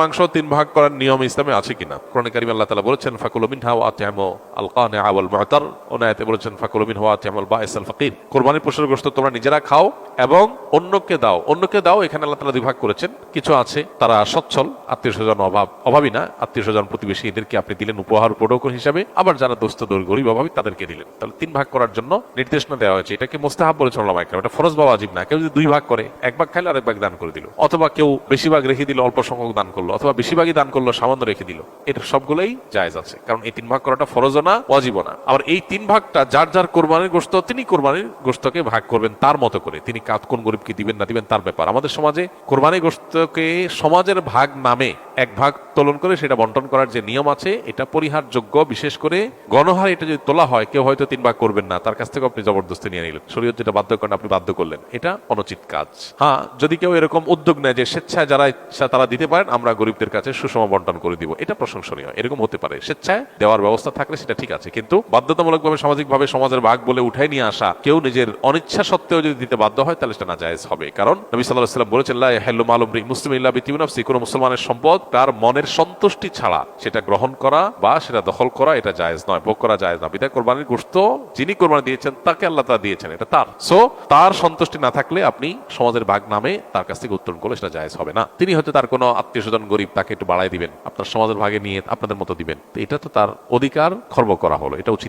মাংস তিন ভাগ করার নিয়ম ইসলামে আছে কিনা? কোরআন কারিম আল্লাহ তাআলা বলেছেন, ফাকুল মিনহা ওয়া আতিমু আল কানিআ ওয়াল মু'তার ওনায়াতে বলেছেন, ফাকুল মিনহা ওয়া আতিমু আল বাইস আল ফাকির কুরবানির পশুর গোশত তোমরা নিজেরা খাও এবং অন্যকে দাও। অন্যকে দাও, এখানে আল্লাহ তাআলা দুই ভাগ করেছেন। কিছু আছে, তারা সচ্ছল আত্মীয় স্বজন অভাব অভাবী না। আত্মীয় স্বজন প্রতিবেশী এদেরকে আপনি দিলেন উপহার উপঢৌকন হিসাবে, আবার যারা দোস্ত দৌড় গরিব, অভাবী, তাদেরকে দিলেন। তাহলে তিন ভাগ করার জন্য নির্দেশনা দেওয়া হয়েছে। এটাকে মোস্তাহাব বলেছেন ওলামা একরাম এটা ফরজ বা আজিব না। কেউ যদি দুই ভাগ করে, এক ভাগ খাইলে আরেক ভাগ দান করে দিল। অথবা কেউ বেশি ভাগ রেখে দিল, অল্প সংখ্যক দান করল। অথবা বেশিরভাগই দান করল, সামান্য রেখে দিল। এটা সবগুলোই জায়জ আছে। কারণ এই তিন ভাগ করাটা ফরজও না অজীব না। আবার এই তিন ভাগটা যার যার কোরবানির গোস্ত তিনি কোরবানির গোস্তকে ভাগ করবেন তার মতো করে। তিনি কাত কোন গরিবকে দিবেন না দিবেন তার ব্যাপার। আমাদের সমাজে কোরবানি গোস্তকে সমাজের ভাগ নামে এক ভাগ তোলন করে সেটা বন্টন করার যে নিয়ম আছে, এটা পরিহারযোগ্য। বিশেষ করে গণহার এটা যদি তোলা হয়, কেউ হয়তো তিন ভাগ করবেন না। তার কাছ থেকে আপনি জবরদস্তি নিয়ে নিলেন। শরীয়ত যেটা বাধ্য করেন, আপনি বাধ্য করলেন। এটা অনুচিত কাজ। হ্যাঁ যদি কেউ এরকম উদ্যোগ নেয় যে স্বেচ্ছায় যারা ইচ্ছা, তারা দিতে পারেন, আমরা গরিবদের কাছে সুষম বন্টন করে দিব। এটা প্রশংসনীয়। এরকম হতে পারে। স্বেচ্ছায় দেওয়ার ব্যবস্থা থাকলে সেটা ঠিক আছে। কিন্তু বাধ্যতামূলকভাবে, সামাজিকভাবে, সমাজের ভাগ বলে উঠাই নিয়ে আসা, কেউ নিজের অনিচ্ছা সত্ত্বেও যদি দিতে বাধ্য হয়, তাহলে সেটা নাজায়েজ হবে। কারণ নবী সাল্লাহ সাল্লাম বলেছেন হেল্লো মালুমরি মুসলিম ইল্লা বিতিউনাফসি কোনো মুসলমানের সম্পদ তার মনের সন্তুষ্টি ছাড়া সেটা গ্রহণ করা বা সেটা দখল করা এটা জায়েজ নয়, ভোগ করা জায়েজ না বিদায় কোরবানির গোশত যিনি কোরবানি দিয়েছেন, তাকে আল্লাহ তা দিয়েছেন, এটা তার। সো তার সন্তুষ্টি না থাকলে আপনি সমাজের ভাগ নামে তার কাছ থেকে উত্তোলন করলে সেটা জায়েজ হবে না। তিনি হয়তো তার কোনো আত্মীয় স্বজন গরিব, তাকে একটু বাড়াই দিবেন। আপনার সমাজের ভাগে নিয়ে আপনাদের মতো দিবেন। এটা তো তার অধিকার খর্ব করা হলো, এটা উচিত